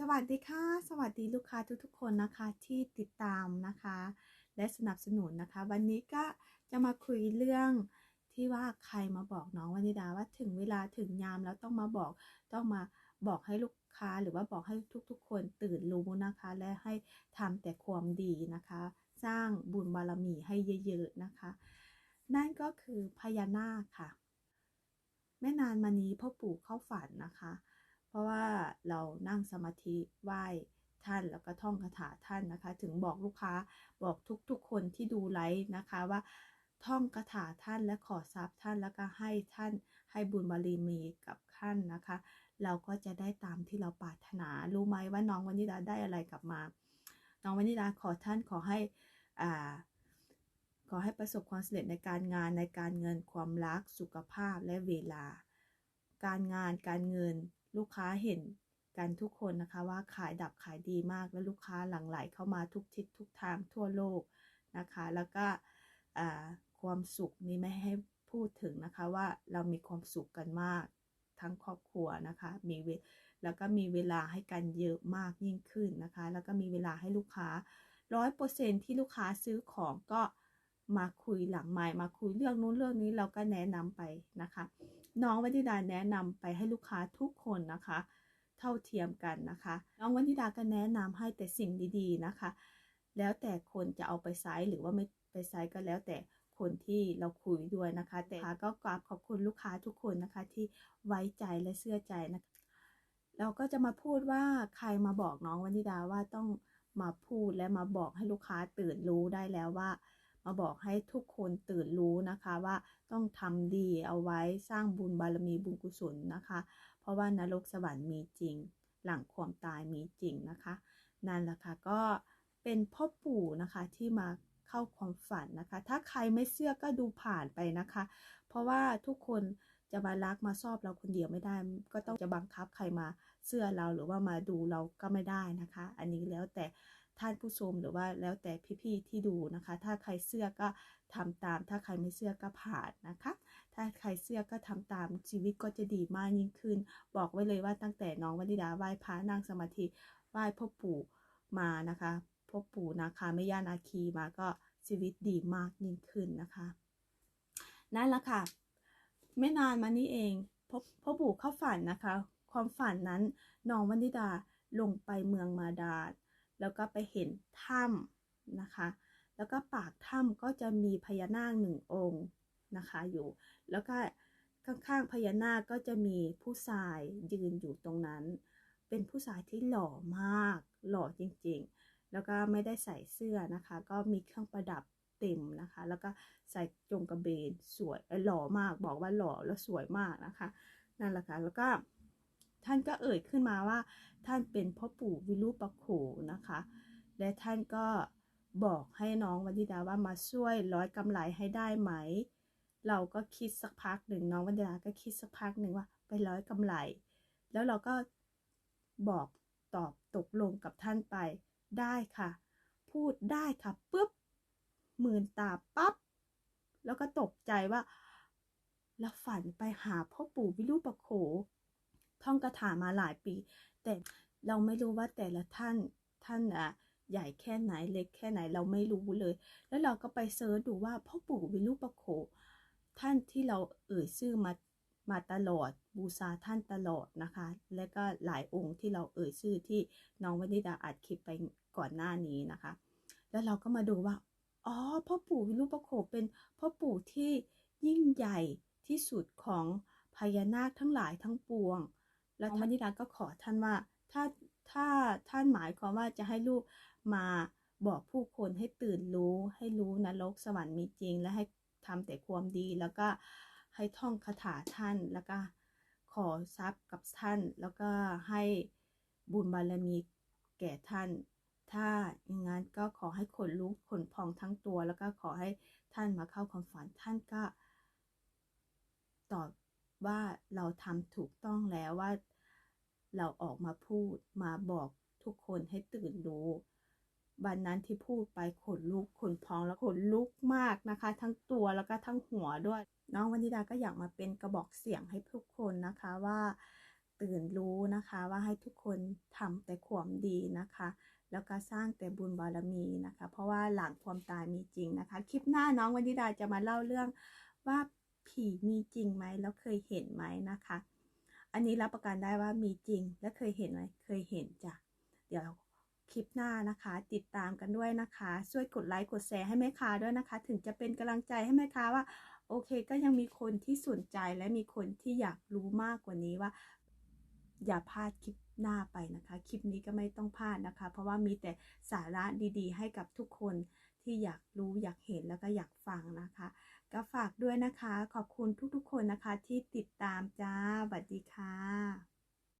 สวัสดีค่ะ สวัสดีลูกค้าทุกๆคนนะคะที่ติดตามนะคะ และสนับสนุนนะคะ วันนี้ก็จะมาคุยเรื่องที่ว่าใครมาบอกน้องวนิดาว่าถึงเวลาถึงยามแล้วต้องมาบอกต้องมาบอกให้ลูกค้าหรือว่าบอกให้ทุกๆ คนตื่นรู้นะคะ และให้ทำแต่ความดีนะคะ สร้างบุญบารมีให้เยอะๆนะคะ นั่นก็คือพญานาคค่ะ ไม่นานมานี้พ่อปู่เข้าฝันนะคะ ราะว่าเรานั่งสมาธิไหว้ท่านแล้วก็ท่องคาถาท่านนะคะ ถึงบอกลูกค้าบอกทุกๆ คนที่ดูไลฟ์นะคะว่าท่องคาถาท่านและขอทรัพย์ท่านแล้วก็ให้ท่านให้บุญบารมีกับท่านนะคะ เราก็จะได้ตามที่เราปรารถนารู้ไหมว่าน้องวนิดาได้อะไรกลับมา น้องวนิดาขอท่านขอให้อ่าขอให้ประสบความสำเร็จในการงานในการเงินความรักสุขภาพและเวลา การงานการเงิน ลูกค้าเห็นกันทุกคนนะคะว่าขายดับขายดีมากและลูกค้าหลั่งไหลเข้ามาทุกทิศทุกทางทั่วโลกนะคะ แล้วก็ความสุขนี้ไม่ให้พูดถึงนะคะว่าเรามีความสุขกันมากทั้งครอบครัวนะคะมีเวแล้วก็มีเวลาให้กันเยอะมากยิ่งขึ้นนะคะ แล้วก็มีเวลาให้ลูกค้าร้อยเปอร์เซ็นที่ลูกค้าซื้อของก็มาคุยหลังไมค์มาคุยเรื่องนู้นเรื่องนี้เราก็แนะนำไปนะคะ น้องวันิดาแนะนำไปให้ลูกค้าทุกคนนะคะ เท่าเทียมกันนะคะ น้องวันิดาก็แนะนำให้แต่สิ่งดีๆนะคะ แล้วแต่คนจะเอาไปใช้หรือว่าไม่ไปใช้ก็แล้วแต่คนที่เราคุยด้วยนะคะ แต่ก็กราบขอบคุณลูกค้าทุกคนนะคะ ที่ไว้ใจและเชื่อใจนะคะเราก็จะมาพูดว่าใครมาบอกน้องวันิดาว่าต้องมาพูดและมาบอกให้ลูกค้าตื่นรู้ได้แล้วว่า มาบอกให้ทุกคนตื่นรู้นะคะว่าต้องทำดีเอาไว้สร้างบุญบารมีบุญกุศลนะคะ เพราะว่านรกสวรรค์มีจริง หลังความตายมีจริงนะคะ นั่นแหละค่ะก็เป็นพ่อปู่นะคะที่มาเข้าความฝันนะคะ ถ้าใครไม่เชื่อก็ดูผ่านไปนะคะ เพราะว่าทุกคนจะมารักมาชอบเราคนเดียวไม่ได้ ก็ต้องจะบังคับใครมาเชื่อเราหรือว่ามาดูเราก็ไม่ได้นะคะ อันนี้แล้วแต่ ท่านผู้ชมหรือว่าแล้วแต่พี่ๆที่ดูนะคะ ถ้าใครเชื่อก็ทำตาม ถ้าใครไม่เชื่อก็ผ่านนะคะ ถ้าใครเชื่อก็ทำตามชีวิตก็จะดีมากยิ่งขึ้น บอกไว้เลยว่าตั้งแต่น้องวันิดาไหว้พระนั่งสมาธิไหว้พ่อปู่มานะคะพ่อปู่นะคะไม่ย่านาคีมาก็ชีวิตดีมากยิ่งขึ้นนะคะ นั่นแหละค่ะ ไม่นานมานี้เองพ่อพ่อปู่เข้าฝันนะคะ ความฝันนั้นน้องวันิดาลงไปเมืองมาดาด แล้วก็ไปเห็นถ้ำนะคะ แล้วก็ปากถ้ำก็จะมีพญานาคหนึ่งองค์นะคะอยู่ แล้วก็ข้างๆพญานาคก็จะมีผู้ชายยืนอยู่ตรงนั้น เป็นผู้ชายที่หล่อมาก หล่อจริงๆ แล้วก็ไม่ได้ใส่เสื้อนะคะ ก็มีเครื่องประดับเต็มนะคะ แล้วก็ใส่จงกระเบนสวยหล่อมากบอกว่าหล่อแล้วสวยมากนะคะ นั่นแหละค่ะแล้วก็ ท่านก็เอ่ยขึ้นมาว่า ท่านเป็นพ่อปู่วิรูปโขนะคะ และท่านก็บอกให้น้องวันิดาว่ามาช่วยร้อยกำไรให้ได้ไหม เราก็คิดสักพักหนึ่งน้องวันิดาก็คิดสักพักหนึ่งว่าไปร้อยกำไรแล้วเราก็บอกตอบตกลงกับท่านไปได้ค่ะ พูดได้ค่ะปุ๊บหมื่นตาปั๊บแล้วก็ตกใจว่าเราฝันไปหาพ่อปู่วิรูปโข ท่องคาถามาหลายปี แต่เราไม่รู้ว่าแต่ละท่านท่านอะใหญ่แค่ไหนเล็กแค่ไหนเราไม่รู้เลย แล้วเราก็ไปเซิร์ชดูว่าพ่อปู่วิรูปโข ท่านที่เราเอ่ยชื่อมามาตลอดบูชาท่านตลอดนะคะ และก็หลายองค์ที่เราเอ่ยชื่อที่น้องวันิดาอัดคลิปไปก่อนหน้านี้นะคะ แล้วเราก็มาดูว่าอ๋อพ่อปู่วิรูปโขเป็นพ่อปู่ที่ยิ่งใหญ่ที่สุดของพญานาคทั้งหลายทั้งปวง แล้วท่านนิดาก็ขอท่านว่าถ้าถ้าท่านหมายความว่าจะให้ลูกมาบอกผู้คนให้ตื่นรู้ ให้รู้นรกสวรรค์มีจริง และให้ทำแต่ความดีแล้วก็ให้ท่องคาถาท่านแล้วก็ขอทรัพย์กับท่าน แล้วก็ให้บุญบารมีแก่ท่าน ถ้าอย่างนั้นก็ขอให้ขนลุกขนพองทั้งตัว แล้วก็ขอให้ท่านมาเข้าความฝันท่านก็ตอบว่าเราทำถูกต้องแล้วว่า เราออกมาพูดมาบอกทุกคนให้ตื่นรู้บันนั้นที่พูดไปขนลุกขนพองแล้วขนลุกมากนะคะ ทั้งตัวแล้วก็ทั้งหัวด้วย น้องวันิดาก็อยากมาเป็นกระบอกเสียงให้ทุกคนนะคะว่าตื่นรู้นะคะว่าให้ทุกคนทำแต่ความดีนะคะ แล้วก็สร้างแต่บุญบารมีนะคะ เพราะว่าหลังความตายมีจริงนะคะ คลิปหน้าน้องวันนิดาจะมาเล่าเรื่องว่าผีมีจริงไหมแล้วเคยเห็นไหมนะคะ อันนี้รับประกันได้ว่ามีจริงและเคยเห็นไหมเคยเห็นจ้ะเดี๋ยวคลิปหน้านะคะ ติดตามกันด้วยนะคะ ช่วยกดไลค์กดแชร์ให้แม่ค้าด้วยนะคะ ถึงจะเป็นกำลังใจให้แม่ค้าว่า โอเค ก็ยังมีคนที่สนใจและมีคนที่อยากรู้มากกว่านี้ว่า อย่าพลาดคลิปหน้าไปนะคะ คลิปนี้ก็ไม่ต้องพลาดนะคะ เพราะว่ามีแต่สาระดีๆ ให้กับทุกคนที่อยากรู้อยากเห็นแล้วก็อยากฟังนะคะ ก็ฝากด้วยนะคะ ขอบคุณทุกๆคนนะคะที่ติดตามจ้าสวัสดีค่ะ